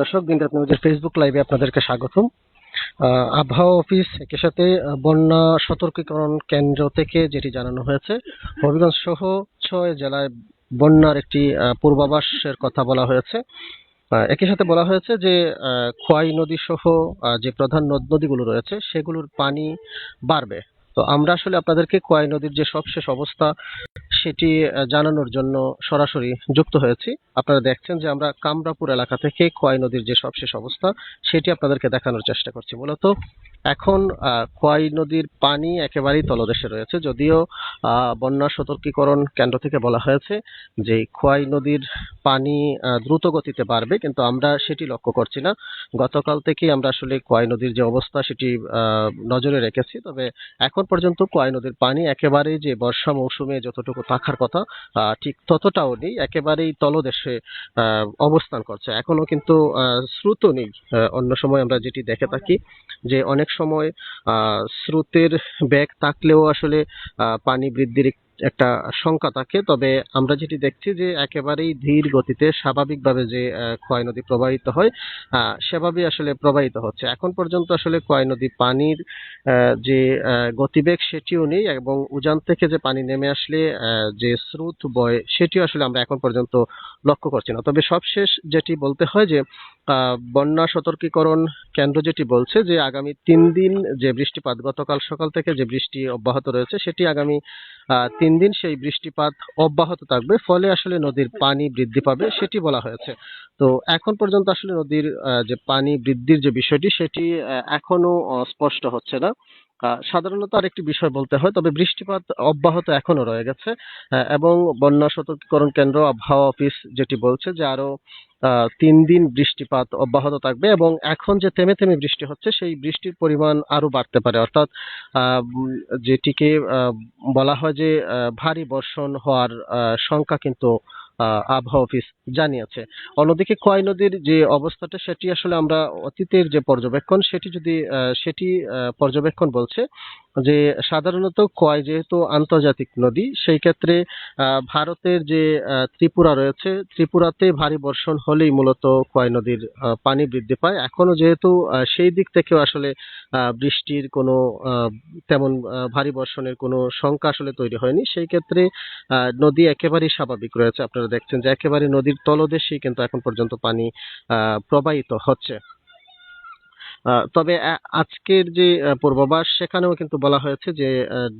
দর্শক দিনরাত নিউজের ফেসবুক লাইভে আপনাদেরকে স্বাগতম। আবহাওয়া অফিস একই সাথে বন্যা সতর্কীকরণ কেন্দ্র থেকে যেটি জানানো হয়েছে, হবিগঞ্জ সহ ছয় জেলায় বন্যার একটি পূর্বাভাসের কথা বলা হয়েছে। একই সাথে বলা হয়েছে যে খোয়াই নদী সহ যে প্রধান নদ নদীগুলো রয়েছে, সেগুলোর পানি বাড়বে। তো আমরা আসলে আপনাদেরকে খোয়াই নদীর যে সবশেষ অবস্থা সেটি জানানোর জন্য সরাসরি যুক্ত হয়েছি। আপনারা দেখছেন যে আমরা কামরাপুর এলাকা থেকে খোয়াই নদীর যে সবশেষ অবস্থা, সেটি আপনাদেরকে দেখানোর চেষ্টা করছি। মূলত এখন খোয়াই নদীর পানি একেবারেই তলদেশে রয়েছে, যদিও বন্যা সতর্কীকরণ কেন্দ্র থেকে বলা হয়েছে যে খোয়াই নদীর পানি দ্রুত গতিতে বাড়বে, কিন্তু আমরা সেটি লক্ষ্য করছি না। গতকাল থেকেই আমরা আসলে খোয়াই নদীর যে অবস্থা সেটি নজরে রেখেছি, তবে এখন পর্যন্ত খোয়াই নদীর পানি একেবারেই যে বর্ষা মৌসুমে যতটুকু থাকার কথা ঠিক ততটাও নেই, একেবারেই তলদেশে অবস্থান করছে। এখনও কিন্তু স্রোত নেই অন্য সময় আমরা যেটি দেখে থাকি যে অনেক সময় স্রোতের বেগ থাকলেও আসলে পানি বৃদ্ধির একটা শঙ্কা থাকে। তবে আমরা যেটি দেখছি যে একেবারেই ধীর গতিতে স্বাভাবিকভাবে যে খোয়াই নদী প্রবাহিত হয় আহ, সেভাবেই আসলে প্রবাহিত হচ্ছে। এখন পর্যন্ত আসলে খোয়াই নদী পানির যে গতিবেগ সেটিও নেই এবং উজান থেকে যে পানি নেমে আসলে যে স্রোত বয় সেটিও আসলে আমরা এখন পর্যন্ত লক্ষ্য করছি না। তবে সবশেষ যেটি বলতে হয় যে বন্যা সতর্কীকরণ কেন্দ্র যেটি বলছে যে আগামী তিন দিন যে বৃষ্টিপাত, গতকাল সকাল থেকে যে বৃষ্টি অব্যাহত রয়েছে, সেটি আগামী তিন দিন সেই বৃষ্টিপাত অব্যাহত থাকবে। ফলে আসলে নদীর পানি বৃদ্ধি পাবে, সেটি বলা হয়েছে। তো এখন পর্যন্ত আসলে নদীর যে পানি বৃদ্ধির যে বিষয়টি, সেটি এখনও স্পষ্ট হচ্ছে না। সাধারণত আরেকটি বিষয় বলতে হয়, তবে বৃষ্টিপাত অব্যাহত এখনও রয়ে গেছে এবং বন্যা সতর্কীকরণ কেন্দ্র আবহাওয়া অফিস যেটি বলছে যে আরও তিন দিন বৃষ্টিপাত অব্যাহত থাকবে এবং এখন যে থেমে থেমে বৃষ্টি হচ্ছে, সেই বৃষ্টির পরিমাণ আরও বাড়তে পারে। অর্থাৎ যেটিকে বলা হয় যে ভারী বর্ষণ হওয়ার শঙ্কা কিন্তু আবহাওয়া অফিস জানিয়েছে। অন্যদিকে খোয়াই নদীর যে অবস্থাটা, সেটি আসলে আমরা অতীতের যে পর্যবেক্ষণ, সেটি যদি সেটি পর্যবেক্ষণ বলছে যে সাধারণত খোয়াই যেহেতু আন্তর্জাতিক নদী, সেই ক্ষেত্রে ভারতের যে ত্রিপুরা রয়েছে, ত্রিপুরাতে ভারী বর্ষণ হলেই মূলত খোয়াই নদীর পানি বৃদ্ধি পায়। এখনও যেহেতু সেই দিক থেকেও আসলে বৃষ্টির কোনো তেমন ভারী বর্ষণের কোনো শঙ্কা আসলে তৈরি হয়নি। সেই ক্ষেত্রে নদী একেবারেই স্বাভাবিক রয়েছে। আপনারা দেখছেন যে একেবারে নদীর তলদেশেই কিন্তু এখন পর্যন্ত পানি প্রবাহিত হচ্ছে। তবে আজকের যে পূর্বাভাস সেখানেও কিন্তু বলা হয়েছে যে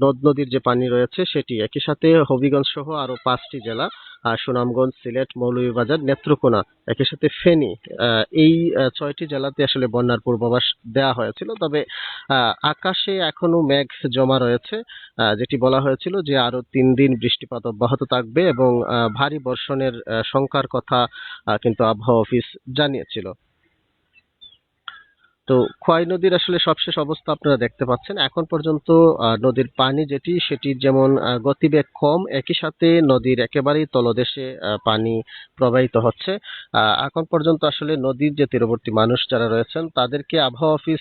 নদ নদীর যে পানি রয়েছে সেটি একই সাথে হবিগঞ্জ সহ আরও পাঁচটি জেলা সুনামগঞ্জ, সিলেট, মৌলভীবাজার, নেত্রকোনা একই সাথে ফেনী এই ছয়টি জেলাতে আসলে বন্যার পূর্বাভাস দেওয়া হয়েছিল। তবে আকাশে এখনও মেঘ জমা রয়েছে যেটি বলা হয়েছিল যে আরও তিন দিন বৃষ্টিপাত অব্যাহত থাকবে এবং ভারী বর্ষণের শঙ্কার কথা কিন্তু আবহাওয়া অফিস জানিয়েছিল। তো খোয়াই নদীর আসলে সবশেষ অবস্থা আপনারা দেখতে পাচ্ছেন। এখন পর্যন্ত নদীর পানি যেটি সেটির যেমন গতিবেগ কম, একই সাথে নদীর একেবারেই তলদেশে পানি প্রবাহিত হচ্ছে। এখন পর্যন্ত আসলে নদীর যে তীরবর্তী মানুষ যারা রয়েছেন, তাদেরকে আবহাওয়া অফিস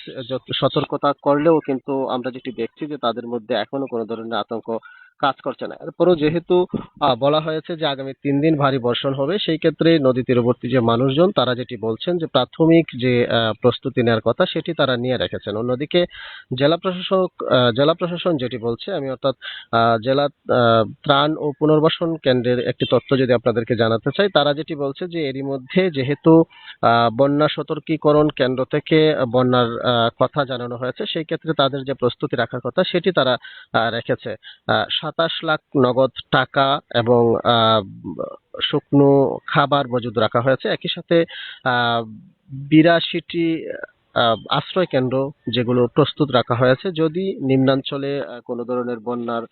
সতর্কতা করলেও কিন্তু আমরা যেটি দেখছি যে তাদের মধ্যে এখনও কোনো ধরনের আতঙ্ক কাজ করছে না। এরপরও যেহেতু বলা হয়েছে যে আগামী তিন দিন ভারী বর্ষণ হবে, সেই ক্ষেত্রে নদী তীরবর্তী যে মানুষজন, তারা যেটি বলছেন যে প্রাথমিক যে প্রস্তুতি নেওয়ার কথা, সেটি তারা নিয়ে রেখেছেন। অন্যদিকে জেলা প্রশাসক জেলা প্রশাসন যেটি বলছে, আমি অর্থাৎ জেলা ত্রাণ ও পুনর্বাসন কেন্দ্রের একটি তথ্য যদি আপনাদেরকে জানাতে চাই, তারা যেটি বলছে যে এরই মধ্যে যেহেতু বন্যা সতর্কীকরণ কেন্দ্র থেকে বন্যার কথা জানানো হয়েছে, সেই ক্ষেত্রে তাদের যে প্রস্তুতি রাখার কথা, সেটি তারা রেখেছে। সাতাশ লাখ নগদ টাকা এবং শুকনো খাবার মজুদ রাখা হয়েছে। একই সাথে বিরাশিটি আশ্রয় কেন্দ্র যেগুলো প্রস্তুত রাখা হয়েছে। যদি নিম্নাঞ্চলে কোনো ধরনের বন্যার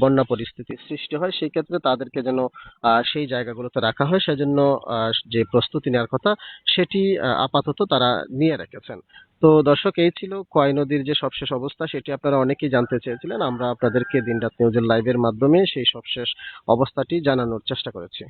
বন্যা পরিস্থিতি সৃষ্টি হয়, সেই ক্ষেত্রে তাদেরকে যেন সেই জায়গাগুলোতে রাখা হয়। সেজন্য যে প্রস্তুতি নেওয়ার কথা, সেটি আপাতত তারা নিয়ে রেখেছেন। তো দর্শক, এই ছিল কয় নদীর যে সবশেষ অবস্থা, সেটি আপনারা অনেকেই জানতে চেয়েছিলেন। আমরা আপনাদেরকে দিনরাত নিউজের লাইভের মাধ্যমে সেই সবশেষ অবস্থাটি জানানোর চেষ্টা করেছি।